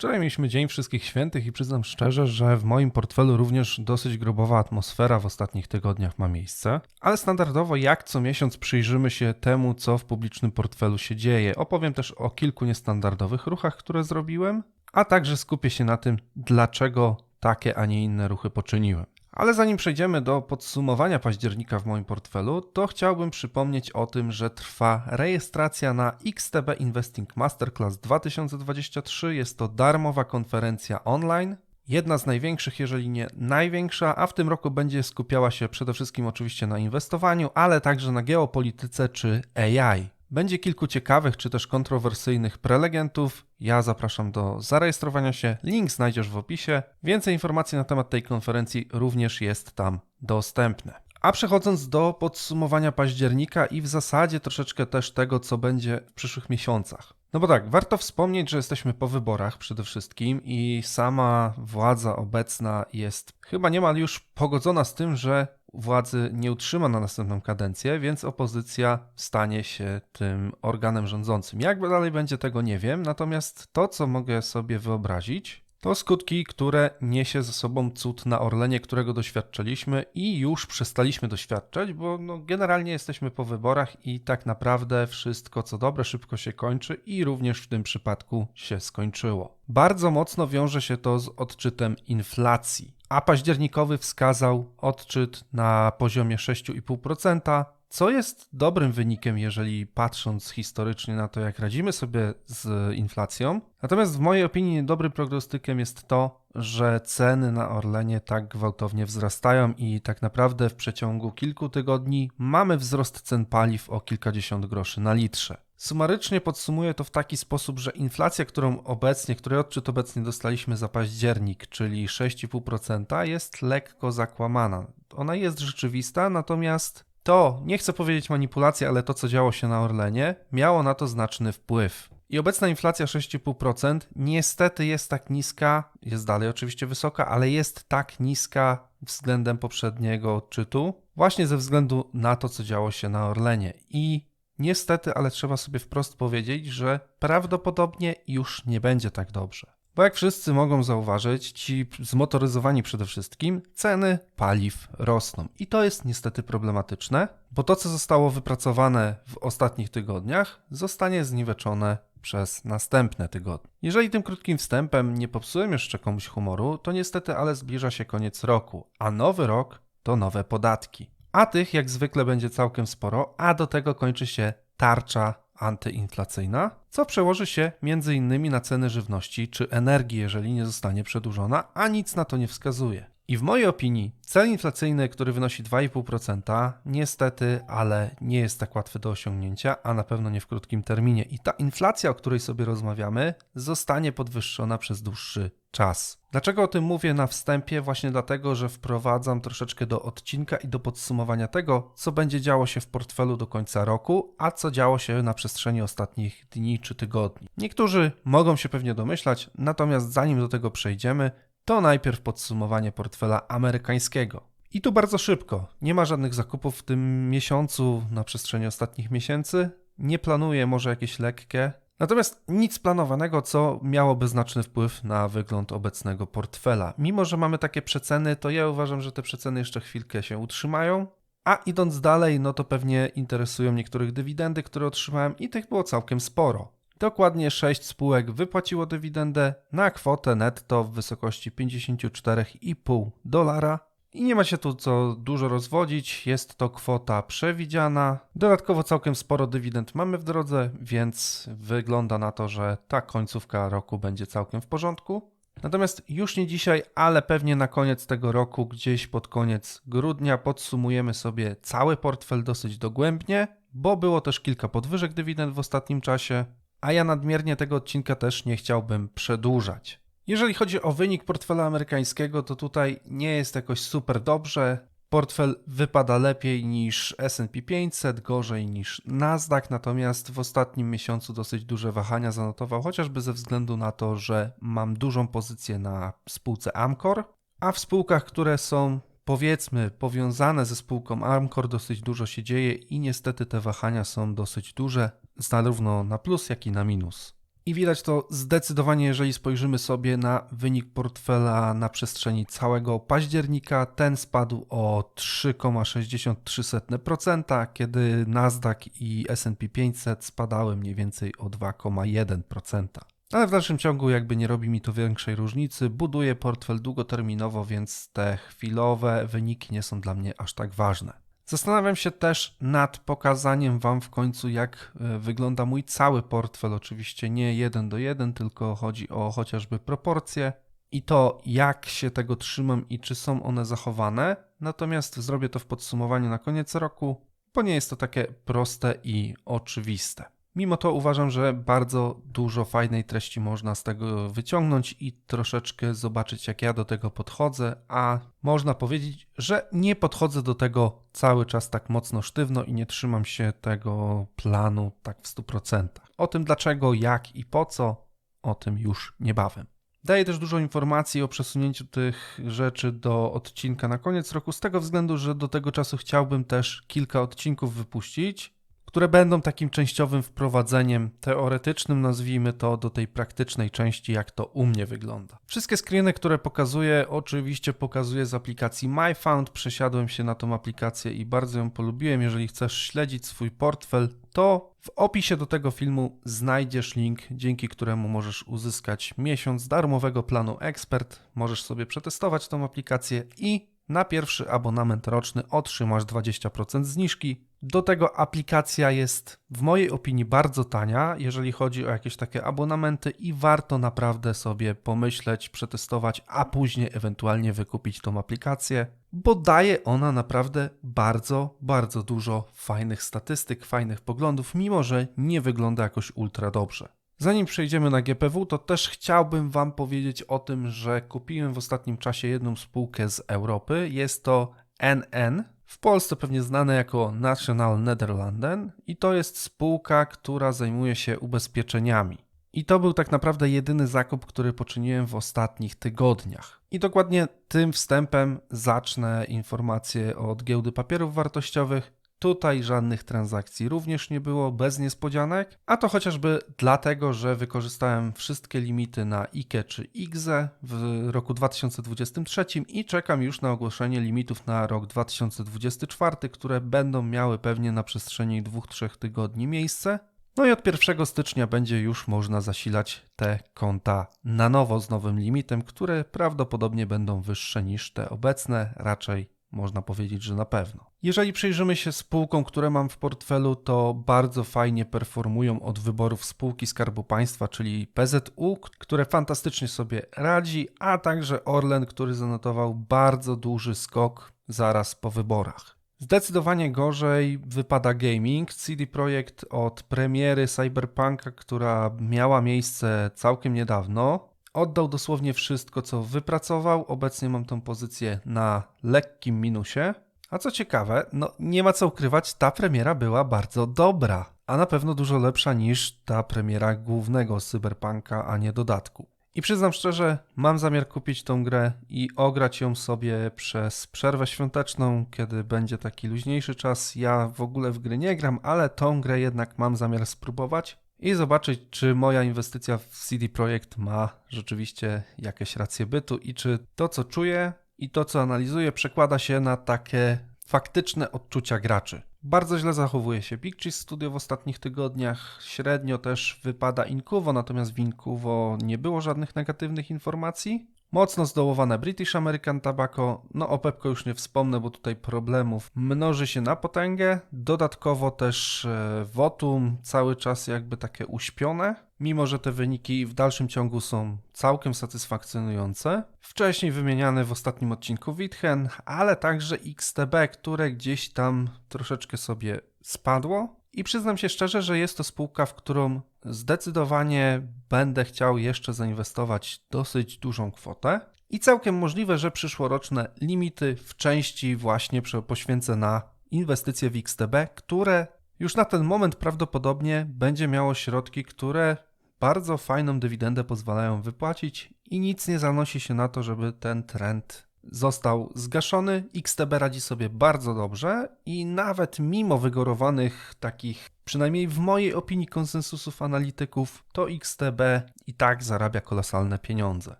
Wczoraj mieliśmy Dzień Wszystkich Świętych i przyznam szczerze, że w moim portfelu również dosyć grobowa atmosfera w ostatnich tygodniach ma miejsce. Ale standardowo, jak co miesiąc, przyjrzymy się temu, co w publicznym portfelu się dzieje. Opowiem też o kilku niestandardowych ruchach, które zrobiłem, a także skupię się na tym, dlaczego takie, a nie inne ruchy poczyniłem. Ale zanim przejdziemy do podsumowania października w moim portfelu, to chciałbym przypomnieć o tym, że trwa rejestracja na XTB Investing Masterclass 2023. Jest to darmowa konferencja online. Jedna z największych, jeżeli nie największa, a w tym roku będzie skupiała się przede wszystkim oczywiście na inwestowaniu, ale także na geopolityce czy AI. Będzie kilku ciekawych czy też kontrowersyjnych prelegentów. Ja zapraszam do zarejestrowania się. Link znajdziesz w opisie. Więcej informacji na temat tej konferencji również jest tam dostępne. A przechodząc do podsumowania października i w zasadzie troszeczkę też tego, co będzie w przyszłych miesiącach. No bo tak, warto wspomnieć, że jesteśmy po wyborach przede wszystkim i sama władza obecna jest chyba niemal już pogodzona z tym, że władzy nie utrzyma na następną kadencję, więc opozycja stanie się tym organem rządzącym. Jak dalej będzie, tego nie wiem, natomiast to, co mogę sobie wyobrazić, to skutki, które niesie ze sobą cud na Orlenie, którego doświadczyliśmy i już przestaliśmy doświadczać, bo no, generalnie jesteśmy po wyborach i tak naprawdę wszystko co dobre szybko się kończy i również w tym przypadku się skończyło. Bardzo mocno wiąże się to z odczytem inflacji, a październikowy wskazał odczyt na poziomie 6,5%, co jest dobrym wynikiem, jeżeli patrząc historycznie na to, jak radzimy sobie z inflacją. Natomiast w mojej opinii dobrym prognostykiem jest to, że ceny na Orlenie tak gwałtownie wzrastają i tak naprawdę w przeciągu kilku tygodni mamy wzrost cen paliw o kilkadziesiąt groszy na litrze. Sumarycznie podsumuję to w taki sposób, że inflacja, którą obecnie, której odczyt obecnie dostaliśmy za październik, czyli 6,5%, jest lekko zakłamana. Ona jest rzeczywista, natomiast to, nie chcę powiedzieć manipulacja, ale to, co działo się na Orlenie, miało na to znaczny wpływ. I obecna inflacja 6,5% niestety jest tak niska, jest dalej oczywiście wysoka, ale jest tak niska względem poprzedniego odczytu, właśnie ze względu na to, co działo się na Orlenie. I niestety, ale trzeba sobie wprost powiedzieć, że prawdopodobnie już nie będzie tak dobrze. Bo jak wszyscy mogą zauważyć, ci zmotoryzowani przede wszystkim, ceny paliw rosną. I to jest niestety problematyczne, bo to, co zostało wypracowane w ostatnich tygodniach, zostanie zniweczone przez następne tygodnie. Jeżeli tym krótkim wstępem nie popsułem jeszcze komuś humoru, to niestety, ale zbliża się koniec roku, a nowy rok to nowe podatki. A tych jak zwykle będzie całkiem sporo, a do tego kończy się tarcza antyinflacyjna, co przełoży się m.in. na ceny żywności czy energii, jeżeli nie zostanie przedłużona, a nic na to nie wskazuje. I w mojej opinii cel inflacyjny, który wynosi 2,5%, niestety, ale nie jest tak łatwy do osiągnięcia, a na pewno nie w krótkim terminie. I ta inflacja, o której sobie rozmawiamy, zostanie podwyższona przez dłuższy czas. Dlaczego o tym mówię na wstępie? Właśnie dlatego, że wprowadzam troszeczkę do odcinka i do podsumowania tego, co będzie działo się w portfelu do końca roku, a co działo się na przestrzeni ostatnich dni czy tygodni. Niektórzy mogą się pewnie domyślać, natomiast zanim do tego przejdziemy, to najpierw podsumowanie portfela amerykańskiego. I tu bardzo szybko. Nie ma żadnych zakupów w tym miesiącu na przestrzeni ostatnich miesięcy. Nie planuję może jakieś lekkie. Natomiast nic planowanego, co miałoby znaczny wpływ na wygląd obecnego portfela. Mimo, że mamy takie przeceny, to ja uważam, że te przeceny jeszcze chwilkę się utrzymają. A idąc dalej, no to pewnie interesują niektórych dywidendy, które otrzymałem i tych było całkiem sporo. Dokładnie 6 spółek wypłaciło dywidendę na kwotę netto w wysokości 54,5 dolara. I nie ma się tu co dużo rozwodzić, jest to kwota przewidziana. Dodatkowo całkiem sporo dywidend mamy w drodze, więc wygląda na to, że ta końcówka roku będzie całkiem w porządku. Natomiast już nie dzisiaj, ale pewnie na koniec tego roku, gdzieś pod koniec grudnia, podsumujemy sobie cały portfel dosyć dogłębnie, bo było też kilka podwyżek dywidend w ostatnim czasie a ja nadmiernie tego odcinka też nie chciałbym przedłużać. Jeżeli chodzi o wynik portfela amerykańskiego, to tutaj nie jest jakoś super dobrze. Portfel wypada lepiej niż SP 500, gorzej niż Nasdaq, natomiast w ostatnim miesiącu dosyć duże wahania zanotował, chociażby ze względu na to, że mam dużą pozycję na spółce Amcor, a w spółkach, które są powiedzmy powiązane ze spółką Amcor dosyć dużo się dzieje i niestety te wahania są dosyć duże zarówno na plus, jak i na minus. I widać to zdecydowanie, jeżeli spojrzymy sobie na wynik portfela na przestrzeni całego października. Ten spadł o 3,63%, kiedy Nasdaq i SP 500 spadały mniej więcej o 2,1%. Ale w dalszym ciągu jakby nie robi mi to większej różnicy. Buduję portfel długoterminowo, więc te chwilowe wyniki nie są dla mnie aż tak ważne. Zastanawiam się też nad pokazaniem Wam w końcu, jak e, wygląda mój cały portfel. Oczywiście nie jeden do jeden, tylko chodzi o chociażby proporcje i to, jak się tego trzymam i czy są one zachowane. Natomiast zrobię to w podsumowaniu na koniec roku, bo nie jest to takie proste i oczywiste. Mimo to uważam, że bardzo dużo fajnej treści można z tego wyciągnąć i troszeczkę zobaczyć, jak ja do tego podchodzę, a można powiedzieć, że nie podchodzę do tego cały czas tak mocno sztywno i nie trzymam się tego planu tak w 100%. O tym dlaczego, jak i po co, o tym już niebawem. Daję też dużo informacji o przesunięciu tych rzeczy do odcinka na koniec roku, z tego względu, że do tego czasu chciałbym też kilka odcinków wypuścić które będą takim częściowym wprowadzeniem teoretycznym, nazwijmy to, do tej praktycznej części, jak to u mnie wygląda. Wszystkie screeny, które pokazuję, oczywiście pokazuję z aplikacji MyFound. Przesiadłem się na tą aplikację i bardzo ją polubiłem. Jeżeli chcesz śledzić swój portfel, to w opisie do tego filmu znajdziesz link, dzięki któremu możesz uzyskać miesiąc darmowego planu Expert. Możesz sobie przetestować tą aplikację i na pierwszy abonament roczny otrzymasz 20% zniżki. Do tego aplikacja jest w mojej opinii bardzo tania, jeżeli chodzi o jakieś takie abonamenty i warto naprawdę sobie pomyśleć, przetestować, a później ewentualnie wykupić tą aplikację, bo daje ona naprawdę bardzo, bardzo dużo fajnych statystyk, fajnych poglądów, mimo że nie wygląda jakoś ultra dobrze. Zanim przejdziemy na GPW, to też chciałbym Wam powiedzieć o tym, że kupiłem w ostatnim czasie jedną spółkę z Europy. Jest to NN, w Polsce pewnie znane jako National Nederlanden, i to jest spółka, która zajmuje się ubezpieczeniami. I to był tak naprawdę jedyny zakup, który poczyniłem w ostatnich tygodniach. I dokładnie tym wstępem zacznę informacje od giełdy papierów wartościowych. Tutaj żadnych transakcji również nie było, bez niespodzianek, a to chociażby dlatego, że wykorzystałem wszystkie limity na IKE czy IGZE w roku 2023 i czekam już na ogłoszenie limitów na rok 2024, które będą miały pewnie na przestrzeni 2-3 tygodni miejsce. No i od 1 stycznia będzie już można zasilać te konta na nowo z nowym limitem, które prawdopodobnie będą wyższe niż te obecne, raczej można powiedzieć, że na pewno. Jeżeli przyjrzymy się spółkom, które mam w portfelu, to bardzo fajnie performują od wyborów spółki Skarbu Państwa, czyli PZU, które fantastycznie sobie radzi, a także Orlen, który zanotował bardzo duży skok zaraz po wyborach. Zdecydowanie gorzej wypada gaming. CD Projekt od premiery Cyberpunka, która miała miejsce całkiem niedawno, Oddał dosłownie wszystko, co wypracował. Obecnie mam tą pozycję na lekkim minusie. A co ciekawe, no nie ma co ukrywać, ta premiera była bardzo dobra, a na pewno dużo lepsza niż ta premiera głównego Cyberpunka, a nie dodatku. I przyznam szczerze, mam zamiar kupić tą grę i ograć ją sobie przez przerwę świąteczną, kiedy będzie taki luźniejszy czas. Ja w ogóle w gry nie gram, ale tą grę jednak mam zamiar spróbować i zobaczyć, czy moja inwestycja w CD Projekt ma rzeczywiście jakieś racje bytu i czy to, co czuję i to, co analizuję, przekłada się na takie faktyczne odczucia graczy. Bardzo źle zachowuje się Cheese Studio w ostatnich tygodniach. Średnio też wypada Incuvo, natomiast w Incuvo nie było żadnych negatywnych informacji. Mocno zdołowane British American Tobacco, no o Pepko już nie wspomnę, bo tutaj problemów mnoży się na potęgę. Dodatkowo też e, Votum cały czas jakby takie uśpione, mimo że te wyniki w dalszym ciągu są całkiem satysfakcjonujące. Wcześniej wymieniany w ostatnim odcinku Witchen, ale także XTB, które gdzieś tam troszeczkę sobie spadło. I przyznam się szczerze, że jest to spółka, w którą zdecydowanie będę chciał jeszcze zainwestować dosyć dużą kwotę. I całkiem możliwe, że przyszłoroczne limity w części właśnie poświęcę na inwestycje w XTB, które już na ten moment prawdopodobnie będzie miało środki, które bardzo fajną dywidendę pozwalają wypłacić i nic nie zanosi się na to, żeby ten trend został zgaszony. XTB radzi sobie bardzo dobrze i nawet mimo wygorowanych takich, przynajmniej w mojej opinii, konsensusów analityków, to XTB i tak zarabia kolosalne pieniądze.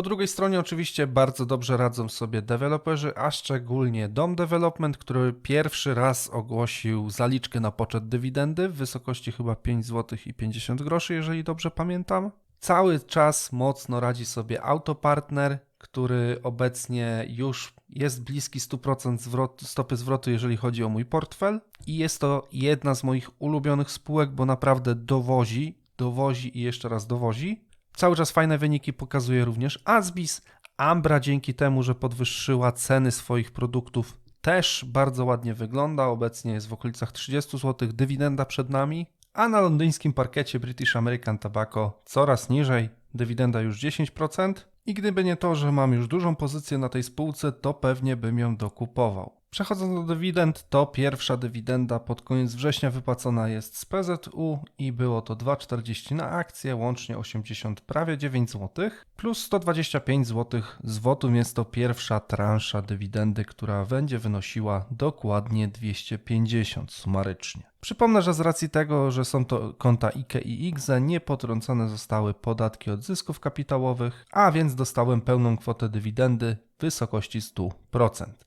Po drugiej stronie oczywiście bardzo dobrze radzą sobie deweloperzy, a szczególnie Dom Development, który pierwszy raz ogłosił zaliczkę na poczet dywidendy w wysokości chyba 5 zł i 50 groszy, jeżeli dobrze pamiętam. Cały czas mocno radzi sobie Autopartner, który obecnie już jest bliski 100% zwrot, stopy zwrotu, jeżeli chodzi o mój portfel. I jest to jedna z moich ulubionych spółek, bo naprawdę dowozi, dowozi i jeszcze raz dowozi. Cały czas fajne wyniki pokazuje również Asbis. Ambra dzięki temu, że podwyższyła ceny swoich produktów, też bardzo ładnie wygląda. Obecnie jest w okolicach 30 zł, dywidenda przed nami. A na londyńskim parkecie British American Tobacco coraz niżej, dywidenda już 10%. I gdyby nie to, że mam już dużą pozycję na tej spółce, to pewnie bym ją dokupował. Przechodząc do dywidend, to pierwsza dywidenda pod koniec września wypłacona jest z PZU i było to 2,40 na akcję, łącznie 80 prawie 9 zł, plus 125 zł z jest to pierwsza transza dywidendy, która będzie wynosiła dokładnie 250 sumarycznie. Przypomnę, że z racji tego, że są to konta IKE i IGZE, nie potrącone zostały podatki od zysków kapitałowych, a więc dostałem pełną kwotę dywidendy w wysokości 100%.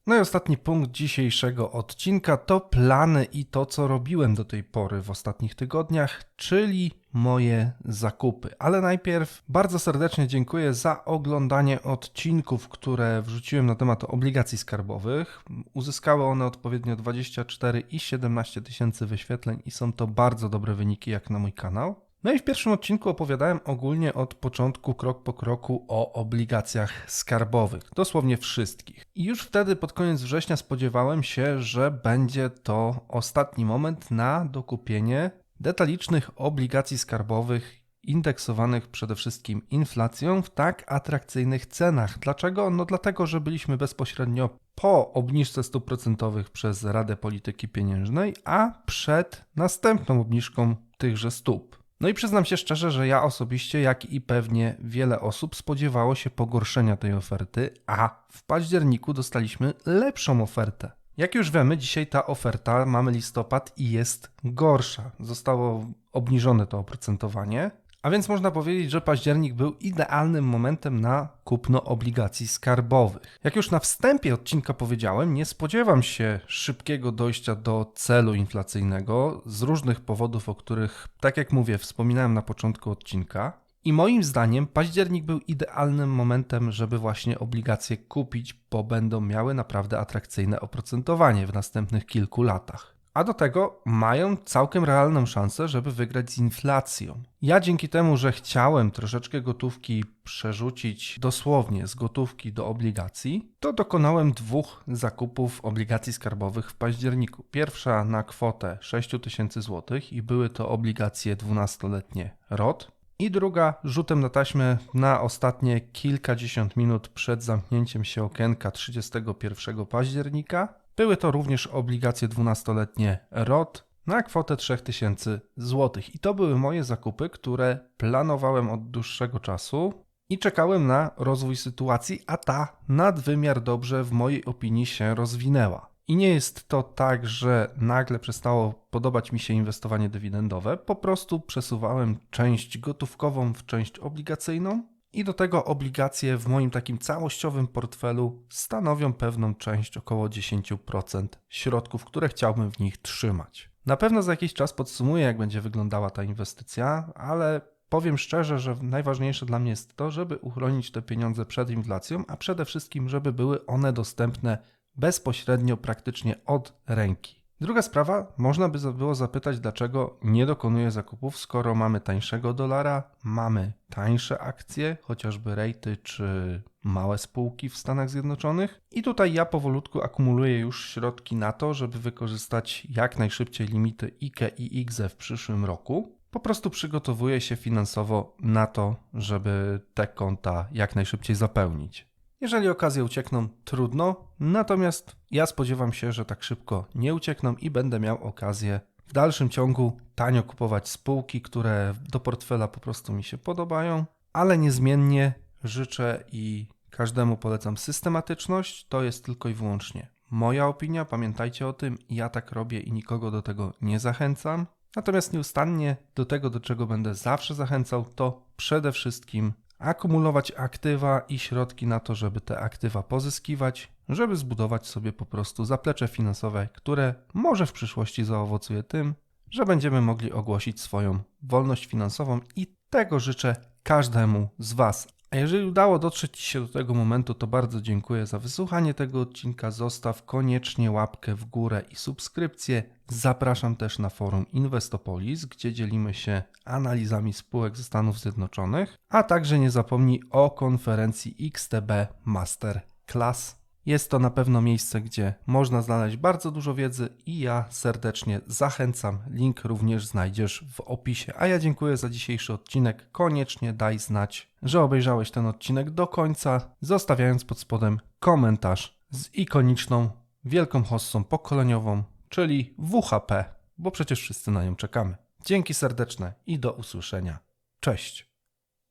No i ostatni punkt dzisiejszego odcinka to plany i to, co robiłem do tej pory w ostatnich tygodniach, czyli moje zakupy. Ale najpierw bardzo serdecznie dziękuję za oglądanie odcinków, które wrzuciłem na temat obligacji skarbowych. Uzyskały one odpowiednio 24 i 17 tysięcy wyświetleń i są to bardzo dobre wyniki jak na mój kanał. No i w pierwszym odcinku opowiadałem ogólnie od początku, krok po kroku o obligacjach skarbowych, dosłownie wszystkich. I już wtedy pod koniec września spodziewałem się, że będzie to ostatni moment na dokupienie detalicznych obligacji skarbowych indeksowanych przede wszystkim inflacją w tak atrakcyjnych cenach. Dlaczego? No dlatego, że byliśmy bezpośrednio po obniżce stóp procentowych przez Radę Polityki Pieniężnej, a przed następną obniżką tychże stóp. No i przyznam się szczerze, że ja osobiście, jak i pewnie wiele osób, spodziewało się pogorszenia tej oferty, a w październiku dostaliśmy lepszą ofertę. Jak już wiemy, dzisiaj ta oferta, mamy listopad i jest gorsza. Zostało obniżone to oprocentowanie, a więc można powiedzieć, że październik był idealnym momentem na kupno obligacji skarbowych. Jak już na wstępie odcinka powiedziałem, nie spodziewam się szybkiego dojścia do celu inflacyjnego z różnych powodów, o których, tak jak mówię, wspominałem na początku odcinka. I moim zdaniem październik był idealnym momentem, żeby właśnie obligacje kupić, bo będą miały naprawdę atrakcyjne oprocentowanie w następnych kilku latach. A do tego mają całkiem realną szansę, żeby wygrać z inflacją. Ja dzięki temu, że chciałem troszeczkę gotówki przerzucić dosłownie z gotówki do obligacji, to dokonałem dwóch zakupów obligacji skarbowych w październiku. Pierwsza na kwotę 6000 zł i były to obligacje 12-letnie ROT, i druga rzutem na taśmę na ostatnie kilkadziesiąt minut przed zamknięciem się okienka 31 października. Były to również obligacje 12-letnie ROT na kwotę 3000 zł. I to były moje zakupy, które planowałem od dłuższego czasu i czekałem na rozwój sytuacji, a ta nadwymiar dobrze w mojej opinii się rozwinęła. I nie jest to tak, że nagle przestało podobać mi się inwestowanie dywidendowe, po prostu przesuwałem część gotówkową w część obligacyjną i do tego obligacje w moim takim całościowym portfelu stanowią pewną część około 10% środków, które chciałbym w nich trzymać. Na pewno za jakiś czas podsumuję, jak będzie wyglądała ta inwestycja, ale powiem szczerze, że najważniejsze dla mnie jest to, żeby uchronić te pieniądze przed inflacją, a przede wszystkim, żeby były one dostępne bezpośrednio, praktycznie od ręki. Druga sprawa, można by było zapytać, dlaczego nie dokonuję zakupów, skoro mamy tańszego dolara, mamy tańsze akcje, chociażby rejty czy małe spółki w Stanach Zjednoczonych. I tutaj ja powolutku akumuluję już środki na to, żeby wykorzystać jak najszybciej limity IKE i IGZE w przyszłym roku. Po prostu przygotowuję się finansowo na to, żeby te konta jak najszybciej zapełnić. Jeżeli okazje uciekną, trudno, natomiast ja spodziewam się, że tak szybko nie uciekną i będę miał okazję w dalszym ciągu tanio kupować spółki, które do portfela po prostu mi się podobają, ale niezmiennie życzę i Każdemu polecam systematyczność, to jest tylko i wyłącznie moja opinia, pamiętajcie o tym, ja tak robię i nikogo do tego nie zachęcam. Natomiast nieustannie do tego, do czego będę zawsze zachęcał, to przede wszystkim akumulować aktywa i środki na to, żeby te aktywa pozyskiwać, żeby zbudować sobie po prostu zaplecze finansowe, które może w przyszłości zaowocuje tym, że będziemy mogli ogłosić swoją wolność finansową i tego życzę każdemu z Was. A jeżeli udało dotrzeć się do tego momentu, to bardzo dziękuję za wysłuchanie tego odcinka. Zostaw koniecznie łapkę w górę i subskrypcję. Zapraszam też na forum Investopolis, gdzie dzielimy się analizami spółek ze Stanów Zjednoczonych, a także nie zapomnij o konferencji XTB Master Class. Jest to na pewno miejsce, gdzie można znaleźć bardzo dużo wiedzy i ja serdecznie zachęcam. Link również znajdziesz w opisie. A ja dziękuję za dzisiejszy odcinek. Koniecznie daj znać, że obejrzałeś ten odcinek do końca, zostawiając pod spodem komentarz z ikoniczną wielką hossą pokoleniową, czyli WHP, bo przecież wszyscy na nią czekamy. Dzięki serdeczne i do usłyszenia. Cześć.